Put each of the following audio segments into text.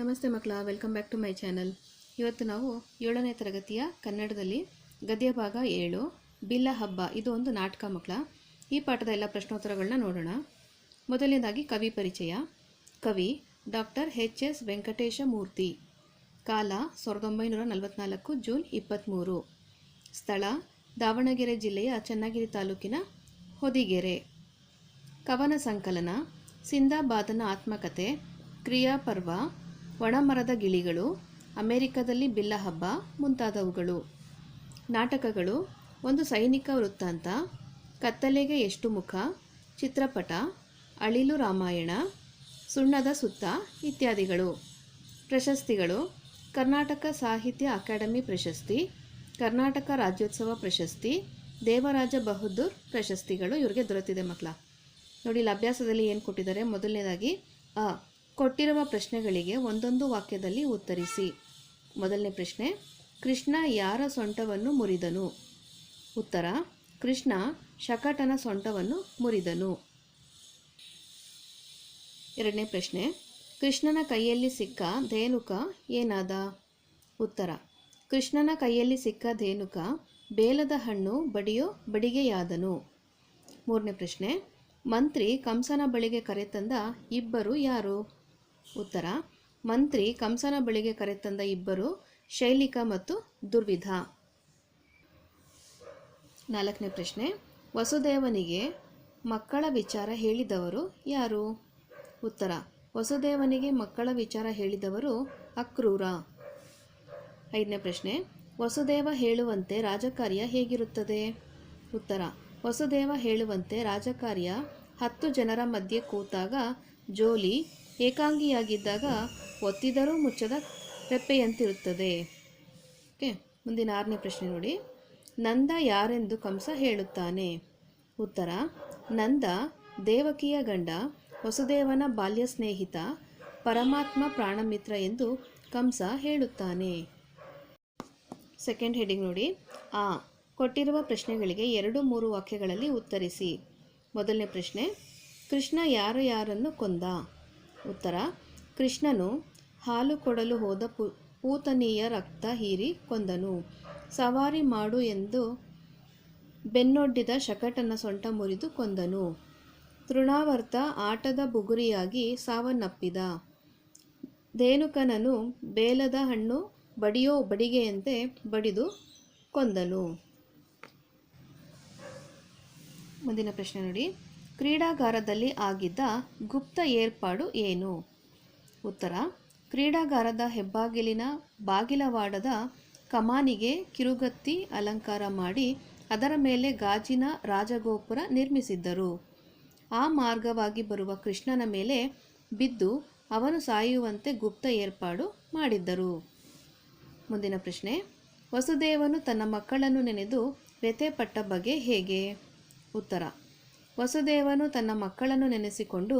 ನಮಸ್ತೆ ಮಕ್ಕಳ, welcome back to my channel. ಇವತ್ತು ನಾವು ಏಳನೇ ತರಗತಿಯ ಕನ್ನಡದಲ್ಲಿ ಗದ್ಯ ಭಾಗ ಏಳು, ಬಿಲ್ಲ ಹಬ್ಬ, ಇದು ಒಂದು ನಾಟಕ ಮಕ್ಕಳ. ಈ ಪಾಠದ ಎಲ್ಲ ಪ್ರಶ್ನೋತ್ತರಗಳನ್ನ ನೋಡೋಣ. ಮೊದಲನೇದಾಗಿ ಕವಿ ಪರಿಚಯ. ಕವಿ doctor H S Venkatesha Murthy ಕಾಲ ಸಾವಿರದ ಒಂಬೈನೂರ ನಲವತ್ನಾಲ್ಕು, ಜೂನ್ ಇಪ್ಪತ್ತ್ಮೂರು ಸ್ಥಳ ದಾವಣಗೆರೆ ಜಿಲ್ಲೆಯ ಚನ್ನಗಿರಿ ತಾಲೂಕಿನ ಹೊದಿಗೆರೆ. ಕವನ ಸಂಕಲನ ಸಿಂದಾಬಾದನ ಆತ್ಮಕತೆ, ಕ್ರಿಯಾಪರ್ವ ಒಣಮರದ ಗಿಳಿಗಳು, ಅಮೆರಿಕದಲ್ಲಿ ಬಿಲ್ಲ ಹಬ್ಬ ಮುಂತಾದವುಗಳು. ನಾಟಕಗಳು, ಒಂದು ಸೈನಿಕ ವೃತ್ತಾಂತ, ಕತ್ತಲೆಗೆ ಎಷ್ಟು ಮುಖ, ಚಿತ್ರಪಟ, ಅಳಿಲು ರಾಮಾಯಣ, ಸುಣ್ಣದ ಸುತ್ತ ಇತ್ಯಾದಿಗಳು. ಪ್ರಶಸ್ತಿಗಳು, ಕರ್ನಾಟಕ ಸಾಹಿತ್ಯ ಅಕಾಡೆಮಿ ಪ್ರಶಸ್ತಿ, ಕರ್ನಾಟಕ ರಾಜ್ಯೋತ್ಸವ ಪ್ರಶಸ್ತಿ, ದೇವರಾಜ ಬಹದ್ದೂರ್ ಪ್ರಶಸ್ತಿಗಳು ಇವರಿಗೆ ದೊರೆತಿದೆ ಮಕ್ಕಳ ನೋಡಿ, ಇಲ್ಲಿ ಅಭ್ಯಾಸದಲ್ಲಿ ಏನು ಕೊಟ್ಟಿದ್ದಾರೆ? ಮೊದಲನೇದಾಗಿ ಅ. ಕೊಟ್ಟಿರುವ ಪ್ರಶ್ನೆಗಳಿಗೆ ಒಂದೊಂದು ವಾಕ್ಯದಲ್ಲಿ ಉತ್ತರಿಸಿ. ಮೊದಲನೇ ಪ್ರಶ್ನೆ, ಕೃಷ್ಣ ಯಾರ ಸೊಂಟವನ್ನು ಮುರಿದನು? ಉತ್ತರ, ಕೃಷ್ಣ ಶಕಟನ ಸೊಂಟವನ್ನು ಮುರಿದನು. ಎರಡನೇ ಪ್ರಶ್ನೆ, ಕೃಷ್ಣನ ಕೈಯಲ್ಲಿ ಸಿಕ್ಕ ಧೇನುಕ ಏನಾದ? ಉತ್ತರ, ಕೃಷ್ಣನ ಕೈಯಲ್ಲಿ ಸಿಕ್ಕ ಧೇನುಕ ಬೇಲದ ಹಣ್ಣು ಬಡಿಯೋ ಬಡಿಗೆಯಾದನು. ಮೂರನೇ ಪ್ರಶ್ನೆ, ಮಂತ್ರಿ ಕಂಸನ ಬಳಿಗೆ ಕರೆತಂದ ಇಬ್ಬರು ಯಾರು? ಉತ್ತರ, ಮಂತ್ರಿ ಕಂಸನ ಬಳಿಗೆ ಕರೆತಂದ ಇಬ್ಬರು ಶೈಲಿಕ ಮತ್ತು ದುರ್ವಿಧ. ನಾಲ್ಕನೇ ಪ್ರಶ್ನೆ, ವಸುದೇವನಿಗೆ ಮಕ್ಕಳ ವಿಚಾರ ಹೇಳಿದವರು ಯಾರು? ಉತ್ತರ, ವಸುದೇವನಿಗೆ ಮಕ್ಕಳ ವಿಚಾರ ಹೇಳಿದವರು ಅಕ್ರೂರ. ಐದನೇ ಪ್ರಶ್ನೆ, ವಸುದೇವ ಹೇಳುವಂತೆ ರಾಜಕಾರ್ಯ ಹೇಗಿರುತ್ತದೆ? ಉತ್ತರ, ವಸುದೇವ ಹೇಳುವಂತೆ ರಾಜಕಾರ್ಯ ಹತ್ತು ಜನರ ಮಧ್ಯೆ ಕೂತಾಗ ಜೋಲಿ ಏಕಾಂಗಿಯಾಗಿದ್ದಾಗ ಒತ್ತಿದರೂ ಮುಚ್ಚದ ರೆಪ್ಪೆಯಂತಿರುತ್ತದೆ ಓಕೆ, ಮುಂದಿನ ಆರನೇ ಪ್ರಶ್ನೆ ನೋಡಿ. ನಂದ ಯಾರೆಂದು ಕಂಸ ಹೇಳುತ್ತಾನೆ. ಉತ್ತರ, ನಂದ ದೇವಕಿಯ ಗಂಡ, ವಸುದೇವನ ಬಾಲ್ಯ ಸ್ನೇಹಿತ, ಪರಮಾತ್ಮ ಪ್ರಾಣಮಿತ್ರ ಎಂದು ಕಂಸ ಹೇಳುತ್ತಾನೆ. ಸೆಕೆಂಡ್ ಹೆಡಿಂಗ್ ನೋಡಿ. ಆ, ಕೊಟ್ಟಿರುವ ಪ್ರಶ್ನೆಗಳಿಗೆ ಎರಡು ಮೂರು ವಾಕ್ಯಗಳಲ್ಲಿ ಉತ್ತರಿಸಿ. ಮೊದಲನೇ ಪ್ರಶ್ನೆ, ಕೃಷ್ಣ ಯಾರು ಯಾರನ್ನು ಕೊಂದ? ಉತ್ತರ, ಕೃಷ್ಣನು ಹಾಲು ಕೊಡಲು ಹೋದ ಪೂತನಿಯ ರಕ್ತ ಹೀರಿ ಕೊಂದನು. ಸವಾರಿ ಮಾಡು ಎಂದು ಬೆನ್ನೊಡ್ಡಿದ ಶಕಟನ ಸೊಂಟ ಮುರಿದು ಕೊಂದನು. ತೃಣಾವರ್ತ ಆಟದ ಬುಗುರಿಯಾಗಿ ಸಾವನ್ನಪ್ಪಿದ. ದೇನುಕನನು ಬೇಲದ ಹಣ್ಣು ಬಡಿಯೋ ಬಡಿಗೆಯಂತೆ ಬಡಿದು ಕೊಂದನು. ಮುಂದಿನ ಪ್ರಶ್ನೆ ನೋಡಿ. ಕ್ರೀಡಾಗಾರದಲ್ಲಿ ಆಗಿದ್ದ ಗುಪ್ತ ಏರ್ಪಾಡು ಏನು? ಉತ್ತರ. ಕ್ರೀಡಾಗಾರದ ಹೆಬ್ಬಾಗಿಲಿನ ಬಾಗಿಲವಾಡದ ಕಮಾನಿಗೆ ಕಿರುಗತ್ತಿ ಅಲಂಕಾರ ಮಾಡಿ ಅದರ ಮೇಲೆ ಗಾಜಿನ ರಾಜಗೋಪುರ ನಿರ್ಮಿಸಿದ್ದರು. ಆ ಮಾರ್ಗವಾಗಿ ಬರುವ ಕೃಷ್ಣನ ಮೇಲೆ ಬಿದ್ದು ಅವನು ಸಾಯುವಂತೆ ಗುಪ್ತ ಏರ್ಪಾಡು ಮಾಡಿದ್ದರು. ಮುಂದಿನ ಪ್ರಶ್ನೆ. ವಸುದೇವನು ತನ್ನ ಮಕ್ಕಳನ್ನು ನೆನೆದು ವ್ಯಥೆಪಟ್ಟ ಬಗೆ ಹೇಗೆ? ಉತ್ತರ. ವಸುದೇವನು ತನ್ನ ಮಕ್ಕಳನ್ನು ನೆನೆಸಿಕೊಂಡು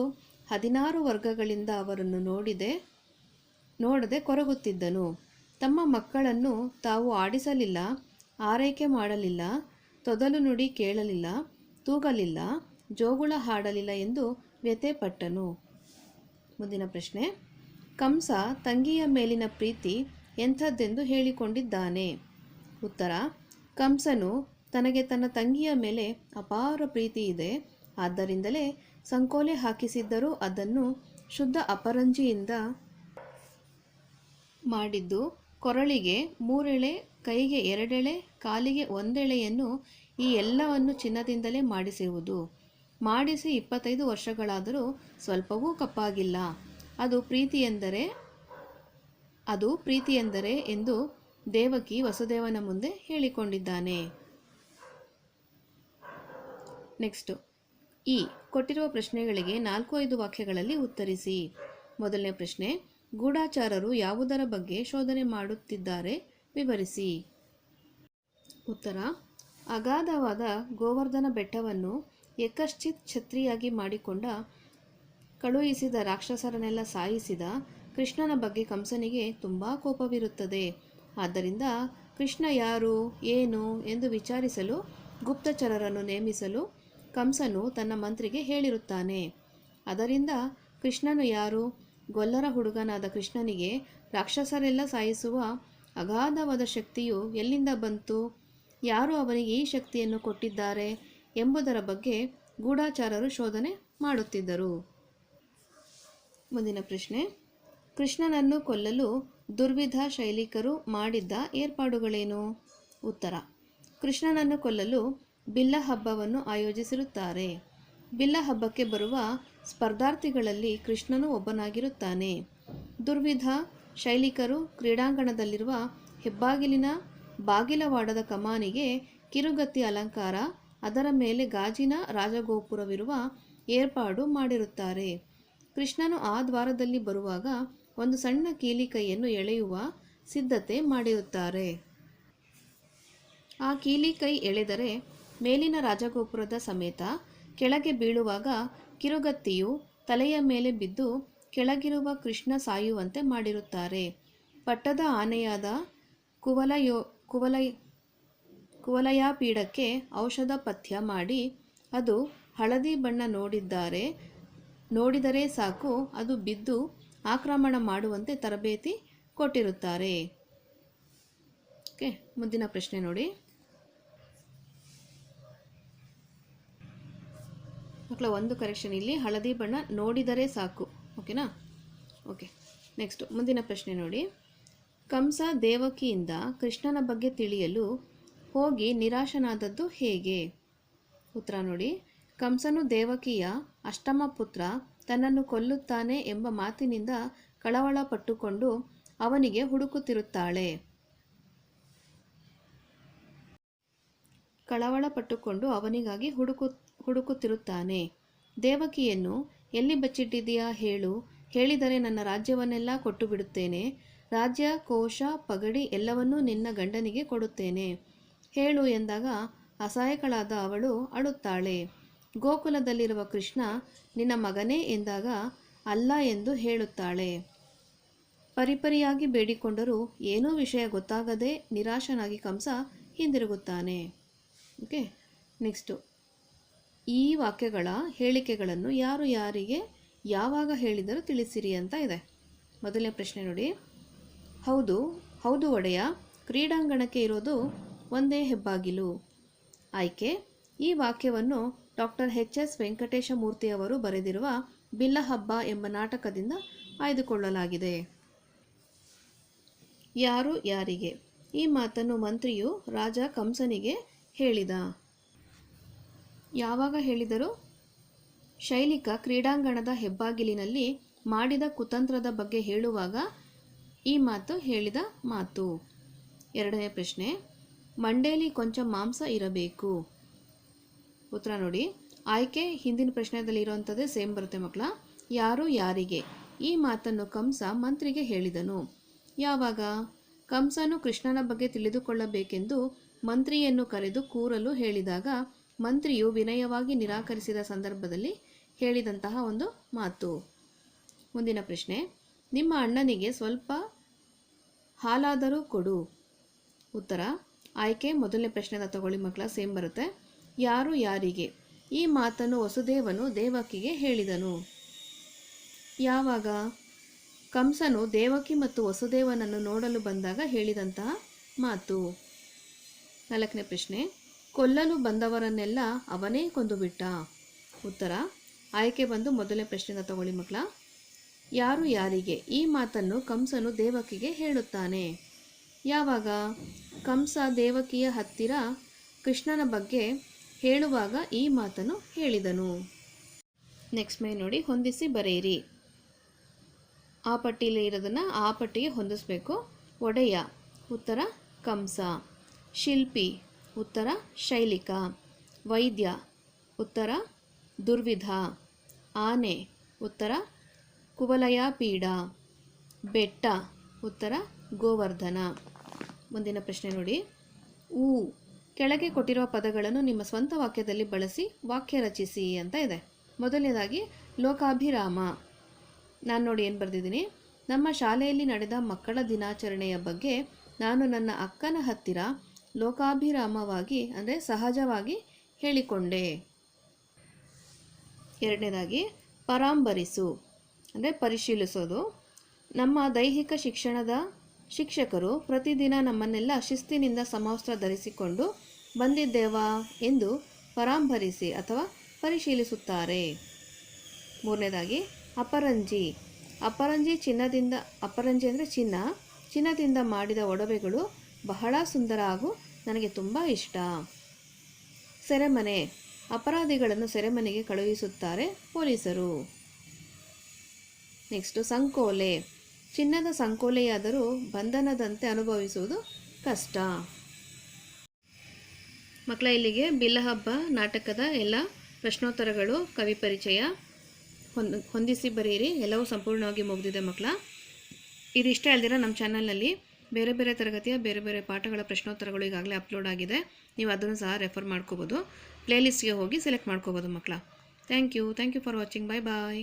ಹದಿನಾರು ವರ್ಗಗಳಿಂದ ಅವರನ್ನು ನೋಡಿದೆ, ನೋಡದೆ ಕೊರಗುತ್ತಿದ್ದನು. ತಮ್ಮ ಮಕ್ಕಳನ್ನು ತಾವು ಆಡಿಸಲಿಲ್ಲ, ಆರೈಕೆ ಮಾಡಲಿಲ್ಲ, ತೊದಲು ನುಡಿ ಕೇಳಲಿಲ್ಲ, ತೂಗಲಿಲ್ಲ, ಜೋಗುಳ ಹಾಡಲಿಲ್ಲ ಎಂದು ವ್ಯಥೆಪಟ್ಟನು. ಮುಂದಿನ ಪ್ರಶ್ನೆ, ಕಂಸ ತಂಗಿಯ ಮೇಲಿನ ಪ್ರೀತಿ ಎಂಥದ್ದೆಂದು ಹೇಳಿಕೊಂಡಿದ್ದಾನೆ? ಉತ್ತರ, ಕಂಸನು ತನಗೆ ತನ್ನ ತಂಗಿಯ ಮೇಲೆ ಅಪಾರ ಪ್ರೀತಿ ಇದೆ. ಆದ್ದರಿಂದಲೇ ಸಂಕೋಲೆ ಹಾಕಿಸಿದ್ದರೂ ಅದನ್ನು ಶುದ್ಧ ಅಪರಂಜಿಯಿಂದ ಮಾಡಿದ್ದು ಕೊರಳಿಗೆ ಮೂರೆಳೆ, ಕೈಗೆ ಎರಡೆಳೆ, ಕಾಲಿಗೆ ಒಂದೆಳೆಯನ್ನು ಈ ಎಲ್ಲವನ್ನು ಚಿನ್ನದಿಂದಲೇ ಮಾಡಿಸುವುದು. ಮಾಡಿಸಿ ಇಪ್ಪತ್ತೈದು ವರ್ಷಗಳಾದರೂ ಸ್ವಲ್ಪವೂ ಕಪ್ಪಾಗಿಲ್ಲ. ಅದು ಪ್ರೀತಿ ಎಂದರೆ ಅದು ಪ್ರೀತಿ ಎಂದರೆ ಎಂದು ದೇವಕಿ ವಸುದೇವನ ಮುಂದೆ ಹೇಳಿಕೊಂಡಿದ್ದಾನೆ. ನೆಕ್ಸ್ಟು. ಈ ಕೊಟ್ಟಿರುವ ಪ್ರಶ್ನೆಗಳಿಗೆ ನಾಲ್ಕು ಐದು ವಾಕ್ಯಗಳಲ್ಲಿ ಉತ್ತರಿಸಿ. ಮೊದಲನೇ ಪ್ರಶ್ನೆ, ಗೂಢಾಚಾರರು ಯಾವುದರ ಬಗ್ಗೆ ಶೋಧನೆ ಮಾಡುತ್ತಿದ್ದಾರೆ? ವಿವರಿಸಿ. ಉತ್ತರ, ಅಗಾಧವಾದ ಗೋವರ್ಧನ ಬೆಟ್ಟವನ್ನು ಯಕಶ್ಚಿತ್ ಛತ್ರಿಯಾಗಿ ಮಾಡಿಕೊಂಡ, ಕಳುಹಿಸಿದ ರಾಕ್ಷಸರನ್ನೆಲ್ಲ ಸಾಯಿಸಿದ ಕೃಷ್ಣನ ಬಗ್ಗೆ ಕಂಸನಿಗೆ ತುಂಬ ಕೋಪವಿರುತ್ತದೆ. ಆದ್ದರಿಂದ ಕೃಷ್ಣ ಯಾರು, ಏನು ಎಂದು ವಿಚಾರಿಸಲು ಗುಪ್ತಚರರನ್ನು ನೇಮಿಸಲು ಕಂಸನು ತನ್ನ ಮಂತ್ರಿಗೆ ಹೇಳಿರುತ್ತಾನೆ, ಅದರಿಂದ ಕೃಷ್ಣನು ಯಾರು? ಗೊಲ್ಲರ ಹುಡುಗನಾದ ಕೃಷ್ಣನಿಗೆ ರಾಕ್ಷಸರೆಲ್ಲ ಸಾಯಿಸುವ ಅಗಾಧವಾದ ಶಕ್ತಿಯು ಎಲ್ಲಿಂದ ಬಂತು? ಯಾರು ಅವನಿಗೆ ಈ ಶಕ್ತಿಯನ್ನು ಕೊಟ್ಟಿದ್ದಾರೆ ಎಂಬುದರ ಬಗ್ಗೆ ಗೂಢಾಚಾರರು ಶೋಧನೆ ಮಾಡುತ್ತಿದ್ದರು. ಮುಂದಿನ ಪ್ರಶ್ನೆ, ಕೃಷ್ಣನನ್ನು ಕೊಲ್ಲಲು ದುರ್ವಿಧ ಶೈಲಿಕರು ಮಾಡಿದ್ದ ಏರ್ಪಾಡುಗಳೇನು? ಉತ್ತರ, ಕೃಷ್ಣನನ್ನು ಕೊಲ್ಲಲು ಬಿಲ್ಲ ಹಬ್ಬವನ್ನು ಆಯೋಜಿಸಿರುತ್ತಾರೆ. ಬಿಲ್ಲ ಹಬ್ಬಕ್ಕೆ ಬರುವ ಸ್ಪರ್ಧಾರ್ಥಿಗಳಲ್ಲಿ ಕೃಷ್ಣನು ಒಬ್ಬನಾಗಿರುತ್ತಾನೆ. ದುರ್ವಿಧ ಶೈಲಿಕರು ಕ್ರೀಡಾಂಗಣದಲ್ಲಿರುವ ಹೆಬ್ಬಾಗಿಲಿನ ಬಾಗಿಲವಾಡದ ಕಮಾನಿಗೆ ಕಿರುಗತ್ತಿ ಅಲಂಕಾರ, ಅದರ ಮೇಲೆ ಗಾಜಿನ ರಾಜಗೋಪುರವಿರುವ ಏರ್ಪಾಡು ಮಾಡಿರುತ್ತಾರೆ. ಕೃಷ್ಣನು ಆ ದ್ವಾರದಲ್ಲಿ ಬರುವಾಗ ಒಂದು ಸಣ್ಣ ಕೀಲಿಕೈಯನ್ನು ಎಳೆಯುವ ಸಿದ್ಧತೆ ಮಾಡಿರುತ್ತಾರೆ. ಆ ಕೀಲಿಕೈ ಎಳೆದರೆ ಮೇಲಿನ ರಾಜಗೋಪುರದ ಸಮೇತ ಕೆಳಗೆ ಬೀಳುವಾಗ ಕಿರುಗತ್ತಿಯು ತಲೆಯ ಮೇಲೆ ಬಿದ್ದು ಕೆಳಗಿರುವ ಕೃಷ್ಣ ಸಾಯುವಂತೆ ಮಾಡಿರುತ್ತಾರೆ. ಪಟ್ಟದ ಆನೆಯಾದ ಕುವಲಯೋ, ಕುವಲಯ, ಕುವಲಯಾಪೀಡಕ್ಕೆ ಔಷಧ ಪಥ್ಯ ಮಾಡಿ ಅದು ಹಳದಿ ಬಣ್ಣ ನೋಡಿದ್ದಾರೆ, ನೋಡಿದರೆ ಸಾಕು, ಅದು ಬಿದ್ದು ಆಕ್ರಮಣ ಮಾಡುವಂತೆ ತರಬೇತಿ ಕೊಟ್ಟಿರುತ್ತಾರೆ. ಓಕೆ, ಮುಂದಿನ ಪ್ರಶ್ನೆ ನೋಡಿ. ಮಕ್ಕಳ ಒಂದು ಕರೆಕ್ಷನ್ ಇಲ್ಲಿ, ಹಳದಿ ಬಣ್ಣ ನೋಡಿದರೆ ಸಾಕು. ಓಕೆನಾ? ಓಕೆ ನೆಕ್ಸ್ಟ್ ಮುಂದಿನ ಪ್ರಶ್ನೆ ನೋಡಿ. ಕಂಸ ದೇವಕಿಯಿಂದ ಕೃಷ್ಣನ ಬಗ್ಗೆ ತಿಳಿಯಲು ಹೋಗಿ ನಿರಾಶನಾದದ್ದು ಹೇಗೆ? ಉತ್ತರ ನೋಡಿ. ಕಂಸನು ದೇವಕಿಯ ಅಷ್ಟಮ ಪುತ್ರ, ತನ್ನನ್ನು ಕೊಲ್ಲುತ್ತಾನೆ ಎಂಬ ಮಾತಿನಿಂದ ಕಳವಳ ಪಟ್ಟುಕೊಂಡು ಅವನಿಗೆ ಹುಡುಕುತ್ತಿರುತ್ತಾಳೆ. ಕಳವಳ ಪಟ್ಟುಕೊಂಡು ಅವನಿಗಾಗಿ ಹುಡುಕು, ಹುಡುಕುತ್ತಿರುತ್ತಾನೆ. ದೇವಕಿಯನ್ನು, ಎಲ್ಲಿ ಬಚ್ಚಿಟ್ಟಿದೆಯಾ ಹೇಳು, ಹೇಳಿದರೆ ನನ್ನ ರಾಜ್ಯವನ್ನೆಲ್ಲ ಕೊಟ್ಟು ಬಿಡುತ್ತೇನೆ ರಾಜ್ಯ, ಕೋಶ, ಪಗಡಿ ಎಲ್ಲವನ್ನೂ ನಿನ್ನ ಗಂಡನಿಗೆ ಕೊಡುತ್ತೇನೆ. ಹೇಳು ಎಂದಾಗ ಅಸಹಾಯಕಳಾದ ಅವಳು ಅಳುತ್ತಾಳೆ. ಗೋಕುಲದಲ್ಲಿರುವ ಕೃಷ್ಣ, ನಿನ್ನ ಮಗನೇ ಎಂದಾಗ ಅಲ್ಲ ಎಂದು ಹೇಳುತ್ತಾಳೆ. ಪರಿಪರಿಯಾಗಿ ಬೇಡಿಕೊಂಡರೂ ಏನೂ ವಿಷಯ ಗೊತ್ತಾಗದೆ ನಿರಾಶನಾಗಿ ಕಂಸ ಹಿಂದಿರುಗುತ್ತಾನೆ. ಓಕೆ. ನೆಕ್ಸ್ಟು, ಈ ವಾಕ್ಯಗಳ ಹೇಳಿಕೆಗಳನ್ನು ಯಾರು ಯಾರಿಗೆ ಯಾವಾಗ ಹೇಳಿದರೂ ತಿಳಿಸಿರಿ ಅಂತ ಇದೆ. ಮೊದಲನೇ ಪ್ರಶ್ನೆ ನೋಡಿ. ಹೌದು ಹೌದು ಒಡೆಯ, ಕ್ರೀಡಾಂಗಣಕ್ಕೆ ಇರೋದು ಒಂದೇ ಹೆಬ್ಬಾಗಿಲು. ಆಯ್ಕೆ, ಈ ವಾಕ್ಯವನ್ನು ಡಾಕ್ಟರ್ ಎಚ್ ಎಸ್ ವೆಂಕಟೇಶ ಮೂರ್ತಿಯವರು ಬರೆದಿರುವ ಬಿಲ್ಲಹಬ್ಬ ಎಂಬ ನಾಟಕದಿಂದ ಆಯ್ದುಕೊಳ್ಳಲಾಗಿದೆ. ಯಾರು ಯಾರಿಗೆ? ಈ ಮಾತನ್ನು ಮಂತ್ರಿಯು ರಾಜ ಕಂಸನಿಗೆ ಹೇಳಿದ? ಯಾವಾಗ ಹೇಳಿದರು? ಶೈಲಿಕ ಕ್ರೀಡಾಂಗಣದ ಹೆಬ್ಬಾಗಿಲಿನಲ್ಲಿ ಮಾಡಿದ ಕುತಂತ್ರದ ಬಗ್ಗೆ ಹೇಳುವಾಗ ಈ ಮಾತು ಹೇಳಿದ ಮಾತು. ಎರಡನೇ ಪ್ರಶ್ನೆ, ಮಂಡೇಲಿ ಕೊಂಚ ಮಾಂಸ ಇರಬೇಕು? ಉತ್ತರ ನೋಡಿ, ಆಯ್ಕೆ ಹಿಂದಿನ ಪ್ರಶ್ನೆದಲ್ಲಿ ಇರುವಂಥದ್ದೇ ಸೇಮ್ ಬರುತ್ತೆ ಮಕ್ಕಳ. ಯಾರು ಯಾರಿಗೆ? ಈ ಮಾತನ್ನು ಕಂಸ ಮಂತ್ರಿಗೆ ಹೇಳಿದನು. ಯಾವಾಗ? ಕಂಸನು ಕೃಷ್ಣನ ಬಗ್ಗೆ ತಿಳಿದುಕೊಳ್ಳಬೇಕೆಂದು ಮಂತ್ರಿಯನ್ನು ಕರೆದು ಕೂರಲು ಹೇಳಿದಾಗ ಮಂತ್ರಿಯು ವಿನಯವಾಗಿ ನಿರಾಕರಿಸಿದ ಸಂದರ್ಭದಲ್ಲಿ ಹೇಳಿದಂತಹ ಒಂದು ಮಾತು. ಮುಂದಿನ ಪ್ರಶ್ನೆ, ನಿಮ್ಮ ಅಣ್ಣನಿಗೆ ಸ್ವಲ್ಪ ಹಾಲಾದರೂ ಕೊಡು. ಉತ್ತರ, ಆಯ್ಕೆ ಮೊದಲನೇ ಪ್ರಶ್ನೆದ ತಗೊಳ್ಳಿ ಮಕ್ಕಳ, ಸೇಮ್ ಬರುತ್ತೆ. ಯಾರು ಯಾರಿಗೆ? ಈ ಮಾತನ್ನು ವಸುದೇವನು ದೇವಕಿಗೆ ಹೇಳಿದನು. ಯಾವಾಗ? ಕಂಸನು ದೇವಕಿ ಮತ್ತು ವಸುದೇವನನ್ನು ನೋಡಲು ಬಂದಾಗ ಹೇಳಿದಂತಹ ಮಾತು. ನಾಲ್ಕನೇ ಪ್ರಶ್ನೆ ಕೊಲ್ಲಲು ಬಂದವರನ್ನೆಲ್ಲ ಅವನೇ ಕೊಂದುಬಿಟ್ಟ ಉತ್ತರ, ಆಯ್ಕೆ ಬಂದು ಮೊದಲನೇ ಪ್ರಶ್ನೆನ ತಗೊಳ್ಳಿ ಮಕ್ಕಳ. ಯಾರು ಯಾರಿಗೆ ಈ ಮಾತನ್ನು ಕಂಸನು ದೇವಕಿಗೆ ಹೇಳುತ್ತಾನೆ? ಯಾವಾಗ? ಕಂಸ ದೇವಕಿಯ ಹತ್ತಿರ ಕೃಷ್ಣನ ಬಗ್ಗೆ ಹೇಳುವಾಗ ಈ ಮಾತನ್ನು ಹೇಳಿದನು. ನೆಕ್ಸ್ಟ್ ಮೇ ನೋಡಿ, ಹೊಂದಿಸಿ ಬರೆಯಿರಿ. ಆ ಪಟ್ಟಿಯಲ್ಲಿ ಇರೋದನ್ನು ಆ ಪಟ್ಟಿಗೆ ಹೊಂದಿಸಬೇಕು. ಒಡೆಯ, ಉತ್ತರ, ಕಂಸ. ಶಿಲ್ಪಿ, ಉತ್ತರ ಶೈಲಿಕ. ವೈದ್ಯ, ಉತ್ತರ ದುರ್ವಿಧ. ಆನೆ, ಉತ್ತರ ಕುವಲಯಾಪೀಡ. ಬೆಟ್ಟ, ಉತ್ತರ ಗೋವರ್ಧನ. ಮುಂದಿನ ಪ್ರಶ್ನೆ ನೋಡಿ. ಊ, ಕೆಳಗೆ ಕೊಟ್ಟಿರುವ ಪದಗಳನ್ನು ನಿಮ್ಮ ಸ್ವಂತ ವಾಕ್ಯದಲ್ಲಿ ಬಳಸಿ ವಾಕ್ಯ ರಚಿಸಿ ಅಂತ ಇದೆ. ಮೊದಲನೇದಾಗಿ, ಲೋಕಾಭಿರಾಮ. ನಾನು ನೋಡಿ ಏನು ಬರೆದಿದ್ದೀನಿ? ನಮ್ಮ ಶಾಲೆಯಲ್ಲಿ ನಡೆದ ಮಕ್ಕಳ ದಿನಾಚರಣೆಯ ಬಗ್ಗೆ ನಾನು ನನ್ನ ಅಕ್ಕನ ಹತ್ತಿರ ಲೋಕಾಭಿರಾಮವಾಗಿ, ಅಂದರೆ ಸಹಜವಾಗಿ ಹೇಳಿಕೊಂಡೆ. ಎರಡನೇದಾಗಿ, ಪರಾಂಬರಿಸು, ಅಂದರೆ ಪರಿಶೀಲಿಸೋದು. ನಮ್ಮ ದೈಹಿಕ ಶಿಕ್ಷಣದ ಶಿಕ್ಷಕರು ಪ್ರತಿದಿನ ನಮ್ಮನ್ನೆಲ್ಲ ಶಿಸ್ತಿನಿಂದ ಸಮವಸ್ತ್ರ ಧರಿಸಿಕೊಂಡು ಬಂದಿದ್ದೇವಾ ಎಂದು ಪರಾಂಬರಿಸಿ ಅಥವಾ ಪರಿಶೀಲಿಸುತ್ತಾರೆ. ಮೂರನೇದಾಗಿ, ಅಪರಂಜಿ ಅಪರಂಜಿ ಚಿನ್ನದಿಂದ, ಅಪರಂಜಿ ಅಂದರೆ ಚಿನ್ನ, ಚಿನ್ನದಿಂದ ಮಾಡಿದ ಒಡವೆಗಳು ಬಹಳ ಸುಂದರ ಹಾಗೂ ನನಗೆ ತುಂಬ ಇಷ್ಟ. ಸೆರೆಮನೆ. ಅಪರಾಧಿಗಳನ್ನು ಸೆರೆಮನೆಗೆ ಕಳುಹಿಸುತ್ತಾರೆ ಪೊಲೀಸರು. ನೆಕ್ಸ್ಟು ಸಂಕೋಲೆ. ಚಿನ್ನದ ಸಂಕೋಲೆಯಾದರೂ ಬಂಧನದಂತೆ ಅನುಭವಿಸುವುದು ಕಷ್ಟ. ಮಕ್ಕಳ ಇಲ್ಲಿಗೆ ಬಿಲ್ಲಹಬ್ಬ ನಾಟಕದ ಎಲ್ಲ ಪ್ರಶ್ನೋತ್ತರಗಳು, ಕವಿ ಪರಿಚಯ ಹೊಂದ್, ಹೊಂದಿಸಿ ಬರೀರಿ ಎಲ್ಲವೂ ಸಂಪೂರ್ಣವಾಗಿ ಮುಗಿದಿದೆ ಮಕ್ಕಳ. ಇದಿಷ್ಟ ಅಲ್ದಿರ ನಮ್ಮ ಚಾನಲ್ನಲ್ಲಿ. ಬೇರೆ ಬೇರೆ ತರಗತಿಯ ಬೇರೆ ಬೇರೆ ಪಾಠಗಳ ಪ್ರಶ್ನೋತ್ತರಗಳು ಈಗಾಗಲೇ ಅಪ್ಲೋಡ್ ಆಗಿದೆ. ನೀವು ಅದನ್ನು ಸಹ ರೆಫರ್ ಮಾಡ್ಕೋಬೋದು. ಪ್ಲೇಲಿಸ್ಟ್ಗೆ ಹೋಗಿ ಸೆಲೆಕ್ಟ್ ಮಾಡ್ಕೋಬೋದು ಮಕ್ಕಳ. Thank you thank you for watching bye bye